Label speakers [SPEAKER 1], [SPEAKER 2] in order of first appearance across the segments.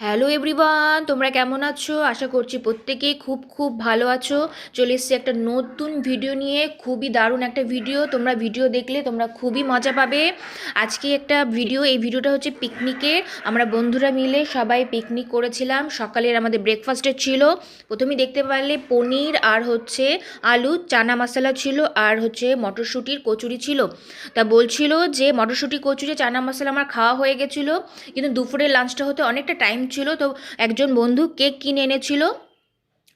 [SPEAKER 1] Hello everyone তোমরা কেমন আছো? আশা করছি প্রত্যেকেই খুব খুব ভালো আছো। চলে এসছি একটা নতুন ভিডিও নিয়ে। খুবই দারুণ একটা ভিডিও তোমরা ভিডিও দেখলে তোমরা খুবই মজা পাবে। আজকে একটা ভিডিও এই ভিডিওটা হচ্ছে পিকনিকের আমরা বন্ধুরা মিলে সবাই পিকনিক করেছিলাম। সকালের আমাদের ব্রেকফাস্টে ছিল। প্রথমে দেখতে পারলে পনির আর হচ্ছে আলু, চানা মশলা ছিল আর হচ্ছে মটরশুঁটির কচুরি ছিল। তা বলছিল যে মটরশুঁটি, কচুরি, চানা মশলা আমার খাওয়া হয়ে গেছিল। কিন্তু দুপুরের লাঞ্চটা হতে অনেকটা টাইম ছিল, তো একজন বন্ধু কেক কিনে এনেছিল।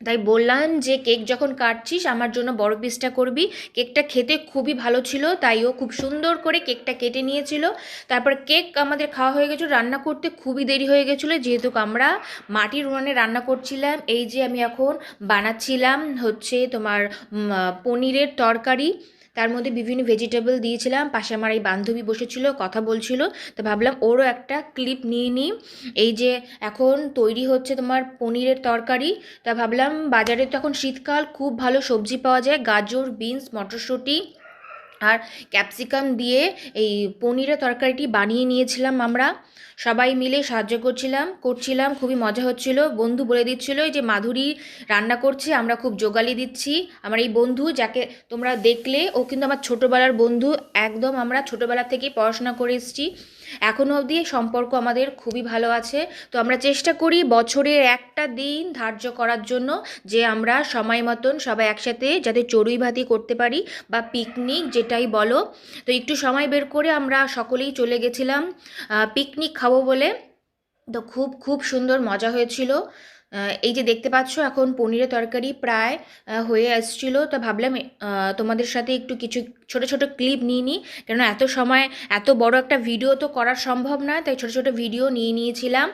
[SPEAKER 1] তাই বললাম যে, কেক যখন কাটছিস, আমার জন্য বড় পিসটা করবি। কেকটা খেতে খুবই ভালো ছিল, তাই ও খুব সুন্দর করে কেকটা কেটে নিয়েছিল। তারপর কেক আমাদের খাওয়া হয়ে গেছিল, রান্না করতে খুবই দেরি হয়ে গেছিল, যেহেতু আমরা মাটির উনানে রান্না করছিলাম। এই যে আমি এখন বানাচ্ছিলাম হচ্ছে তোমার পনিরের তরকারি। তার মধ্যে বিভিন্ন ভেজিটেবল দিয়েছিলাম, পাশে আমার এই বান্ধবী বসেছিল, কথা বলছিল, তো ভাবলাম ওরও একটা ক্লিপ নিয়ে নিই। এই যে এখন তৈরি হচ্ছে তোমার পনিরের তরকারি, তা ভাবলাম বাজারে তো এখন শীতকাল, খুব ভালো সবজি পাওয়া যায়, গাজর, বিনস, মটরশুঁটি আর ক্যাপসিকাম দিয়ে এই পনিরের তরকারিটি বানিয়ে নিয়েছিলাম আমরা। সবাই মিলে সাহায্য করছিলাম করছিলাম, খুবই মজা হচ্ছিল। বন্ধু বলে দিচ্ছিল যে মাধুরী রান্না করছে, আমরা খুব জোগালি দিচ্ছি। আমার এই বন্ধু যাকে তোমরা দেখলে, ও কিন্তু আমার ছোটোবেলার বন্ধু। একদম আমরা ছোটোবেলা থেকেই পড়াশোনা করে এসেছি। এখনও অবধি সম্পর্ক আমাদের খুবই ভালো আছে। তো আমরা চেষ্টা করি বছরের একটা দিন ধার্য করার জন্য যে আমরা সময় মতন সবাই একসাথে যাতে চড়ুই ভাতি করতে পারি বা পিকনিক যেটাই বলো। তো একটু সময় বের করে আমরা সকলেই চলে গেছিলাম। পিকনিক খাব বলে। তো খুব খুব সুন্দর মজা হয়েছিল। এই যে দেখতে পাচ্ছ, এখন পনিরের তরকারি প্রায় হয়ে আসছিল। তো ভাবলাম তোমাদের সাথে একটু কিছু ছোট ছোট ক্লিপ নিয়ে নিই। কেন এত সময়, এত বড় একটা ভিডিও তো করা সম্ভব না, তাই ছোট ছোট ভিডিও নিয়ে নিয়েছিলাম।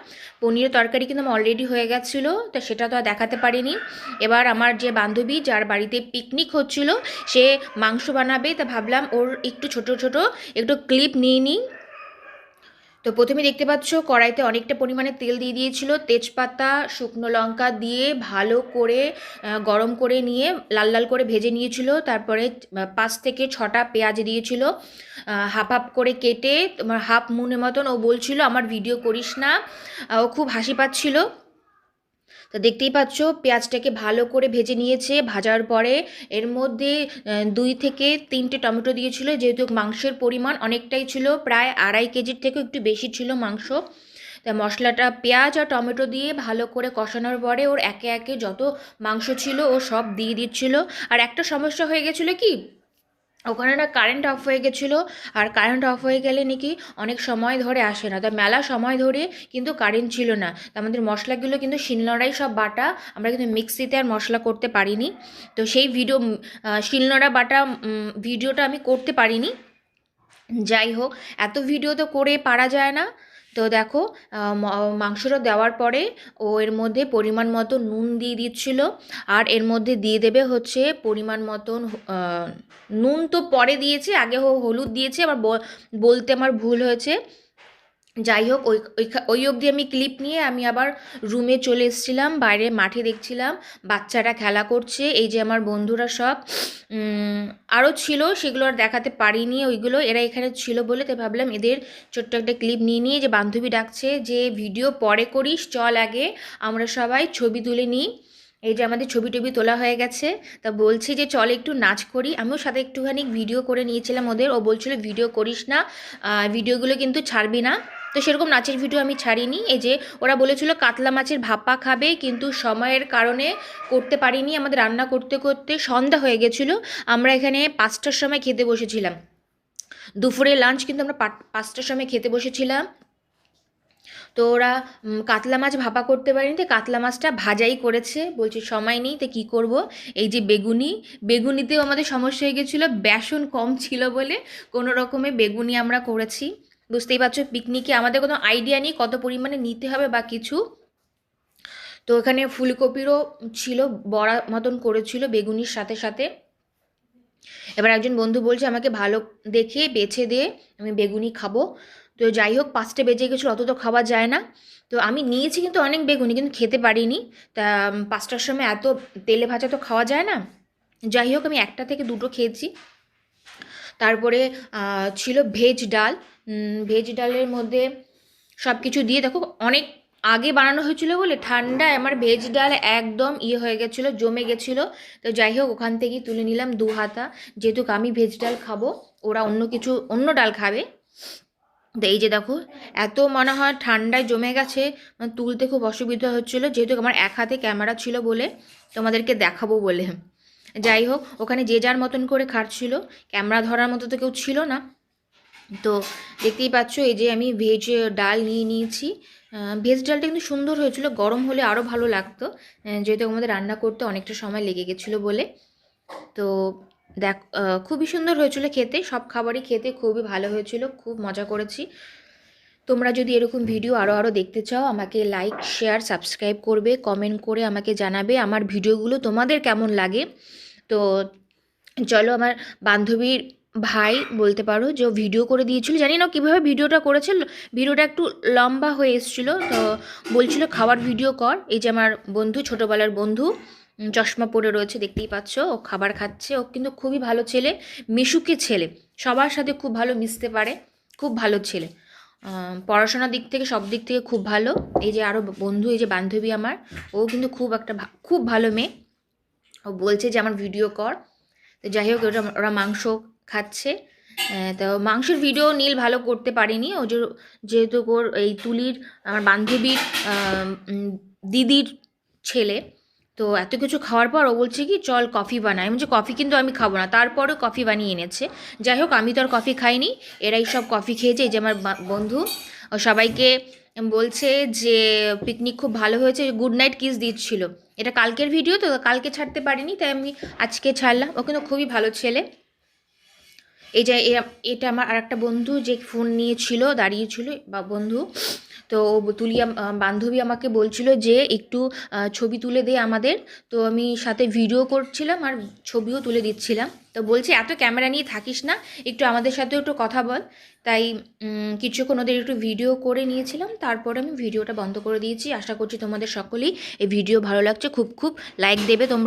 [SPEAKER 1] পনিরের তরকারি কিন্তু আমার অলরেডি হয়ে গেছিল, তো সেটা তো আর দেখাতে পারিনি। এবার আমার যে বান্ধবী, যার বাড়িতে পিকনিক হচ্ছিল, সে মাংস বানাবে, তা ভাবলাম ওর একটু ছোট ছোট একটু ক্লিপ নিয়ে নিই। তো প্রথমে দেখতে পাচ্ছ কড়াইতে অনেকটা পরিমাণে তেল দিয়ে দিয়েছিল। তেজপাতা, শুকনো লঙ্কা দিয়ে ভালো করে গরম করে নিয়ে লাল লাল করে ভেজে নিয়েছিল। তারপরে পাঁচ থেকে ছটা পেঁয়াজ দিয়েছিল। হাফ হাফ করে কেটে তোমার হাফ মুনের মতন ও বলছিল, আমার ভিডিও করিস না। ও খুব হাসি পাচ্ছিল। তো দেখতেই পাচ্ছ, পেঁয়াজটাকে ভালো করে ভেজে নিয়েছে। ভাজার পরে এর মধ্যে দুই থেকে তিনটে টমেটো দিয়েছিল। যেহেতু মাংসের পরিমাণ অনেকটাই ছিল, প্রায় আড়াই কেজির থেকে একটু বেশি ছিল মাংস। তা মশলাটা পেঁয়াজ আর টমেটো দিয়ে ভালো করে কষানোর পরে ওর একে একে যত মাংস ছিল ও সব দিয়ে দিচ্ছিল। আর একটা সমস্যা হয়ে গেছিল কি ওখানে না কারেন্ট অফ হয়ে গেছিল, আর কারেন্ট অফ হয়ে গেলে নাকি অনেক সময় ধরে আসে না। তা মেলা সময় ধরে কিন্তু কারেন্ট ছিল না। তা আমাদের মশলাগুলো কিন্তু শিলনোড়াই সব বাটা, আমরা কিন্তু মিক্সিতে আর মশলা করতে পারিনি। তো সেই ভিডিও শিলনোড়া বাটা ভিডিওটা আমি করতে পারিনি। যাই হোক, এত ভিডিও তো করে পারা যায় না। তো দেখো মাংসটা দেওয়ার পরে ও এর মধ্যে পরিমাণ মতো নুন দিয়ে দিচ্ছিল। আর এর মধ্যে দিয়ে দেবে হচ্ছে পরিমাণ মতন নুন তো পরে দিয়েছে, আগে হলুদ দিয়েছে, আবার বলতে আমার ভুল হয়েছে। যাই হোক ওই ওই অবধি আমি ক্লিপ নিয়ে আমি আবার রুমে চলে এসেছিলাম, বাইরে মাঠে দেখছিলাম, বাচ্চারা খেলা করছে, এই যে আমার বন্ধুরা সব আরও ছিল, সেগুলো আর দেখাতে পারিনি ওইগুলো, এরা এখানে ছিল বলে তাই ভাবলাম এদের ছোট্ট একটা ক্লিপ নিয়ে নিয়ে, যে বান্ধবী ডাকছে যে, ভিডিও পরে করিস, চল আগে, আমরা সবাই ছবি তুলে নিই। এই যে আমাদের ছবি টবি তোলা হয়ে গেছে, তা বলছি যে, চল একটু নাচ করি। আমিও সাথে একটুখানি ভিডিও করে নিয়েছিলাম ওদের, ও বলছিল, ভিডিও করিস না ভিডিওগুলো কিন্তু ছাড়বি না। তো সেরকম নাচের ভিডিও আমি ছাড়িনি। এই যে ওরা বলেছিল কাতলা মাছের ভাপা খাবে, কিন্তু সময়ের কারণে করতে পারিনি। আমাদের রান্না করতে করতে সন্ধ্যা হয়ে গেছিল। আমরা এখানে পাঁচটার সময় খেতে বসেছিলাম। দুপুরে লাঞ্চ কিন্তু আমরা পাঁচটার সময় খেতে বসেছিলাম। তো ওরা কাতলা মাছ ভাপা করতে পারেনি, তো কাতলা মাছটা ভাজাই করেছে। বলছে, সময় নেই, তো কী করব? এই যে বেগুনি, বেগুনিতেও আমাদের সমস্যা হয়ে গেছিল। বেসন কম ছিল বলে কোনো রকমে বেগুনি আমরা করেছি। বুঝতেই পারছ? পিকনিকে আমাদের কোনো আইডিয়া নেই কত পরিমাণে নিতে হবে বা কিছু। তো এখানে ফুলকপিরও ছিল, বড়া মতন করেছিল, বেগুনির সাথে সাথে। এবার একজন বন্ধু বলছে, আমাকে ভালো দেখে, বেছে দিয়ে আমি বেগুনি খাব। তো যাই হোক, পাঁচটা বেজে গেছিল, অত তো খাওয়া যায় না। তো আমি নিয়েছি কিন্তু অনেক বেগুনি, কিন্তু খেতে পারিনি। তা পাঁচটার সময় এত তেলে ভাজা তো খাওয়া যায় না। যাই হোক, আমি একটা থেকে দুটো খেয়েছি। তারপরে ছিল ভেজ ডাল। ভেজ ডালের মধ্যে সব কিছু দিয়ে, দেখো অনেক আগে বানানো হয়েছিল বলে ঠান্ডায় আমার ভেজ ডাল একদম ইয়ে হয়ে গেছিল, জমে গেছিল। তো যাই হোক, ওখান থেকেই তুলে নিলাম দু হাতা। যেহেতু আমি ভেজ ডাল খাব, ওরা অন্য কিছু, অন্য ডাল খাবে। তো এই যে দেখো, এত মনে হয় ঠান্ডায় জমে গেছে মানে তুলতে খুব অসুবিধা হচ্ছিল। যেহেতু আমার এক হাতে ক্যামেরা ছিল বলে তোমাদেরকে দেখাবো বলে। যাই হোক, ওখানে যে যার মতন করে খাচ্ছিল ক্যামেরা ধরার মতো তো কেউ ছিল না। তো দেখতেই পাচ্ছ, এই যে আমি ভেজ ডাল নিয়ে নিয়েছি। ভেজ ডালটা কিন্তু সুন্দর হয়েছিল, গরম হলে আরও ভালো লাগতো। যেহেতু আমাদের রান্না করতে অনেকটা সময় লেগে গেছিল বলে। তো দেখ খুবই সুন্দর হয়েছিল খেতে, সব খাবারই খেতে খুবই ভালো হয়েছিল, খুব মজা করেছি। তোমরা যদি এরকম ভিডিও আরও আরও দেখতে চাও, আমাকে লাইক শেয়ার সাবস্ক্রাইব করবে কমেন্ট করে আমাকে জানাবে আমার ভিডিওগুলো তোমাদের কেমন লাগে। তো চলো, আমার বান্ধবীর ভাই বলতে পারো যে ভিডিও করে দিয়েছিল। জানি না কীভাবে ভিডিওটা করেছিল ভিডিওটা একটু লম্বা হয়ে এসেছিল। তো বলছিল, খাবার ভিডিও কর। এই যে আমার বন্ধু, ছোটোবেলার বন্ধু চশমা পরে রয়েছে, দেখতেই পাচ্ছ, ও খাবার খাচ্ছে। ও কিন্তু খুবই ভালো ছেলে, মিশুকে ছেলে। সবার সাথে খুব ভালো মিশতে পারে, খুব ভালো ছেলে। পড়াশোনার দিক থেকে, সব দিক থেকে খুব ভালো। এই যে আরও বন্ধু, এই যে বান্ধবী আমার, ও কিন্তু খুব একটা খুব ভালো মেয়ে। ও বলছে যে, আমার ভিডিও কর। তো যাই হোক, ওরা ওরা মাংস খাচ্ছে। তো মাংসের ভিডিও নীল ভালো করতে পারেনি। ও যেহেতু ওর এই তুলির, আমার বান্ধবীর দিদির ছেলে, তো এত কিছু খাওয়ার পর ও বলছে কি, চল কফি আমি বলছি কফি কিন্তু আমি খাব না। তারপরেও কফি বানিয়ে এনেছে। যাই হোক, আমি তো আর কফি খাইনি। এরাই সব কফি খেয়েছে। এই যে আমার বন্ধু, ও সবাইকে বলছে যে পিকনিক খুব ভালো হয়েছে। গুড নাইট কিস দিচ্ছিল। এটা কালকের ভিডিও তো কালকে ছাড়তে পারিনি, তাই আমি আজকে ছাড়লাম। ও কিন্তু খুবই ভালো ছেলে। এই যে এটা আমার আর একটা বন্ধু যে ফোন নিয়েছিল দাঁড়িয়েছিল বা বন্ধু। তো ও তুলি আম- আহ, বান্ধবী আমাকে বলছিল যে একটু ছবি তুলে দে আমাদের। তো আমি সাথে ভিডিও করছিলাম আর ছবিও তুলে দিচ্ছিলাম। তো বলছে এত ক্যামেরা নিয়ে থাকিস না একটু আমাদের সাথেও একটু কথা বল। তাই কিছুক্ষণ ওদের একটু ভিডিও করে নিয়েছিলাম। তারপরে আমি ভিডিওটা বন্ধ করে দিয়েছি। আশা করছি তোমাদের সকলেই এই ভিডিও ভালো লাগছে। খুব খুব লাইক দেবে তোমরা।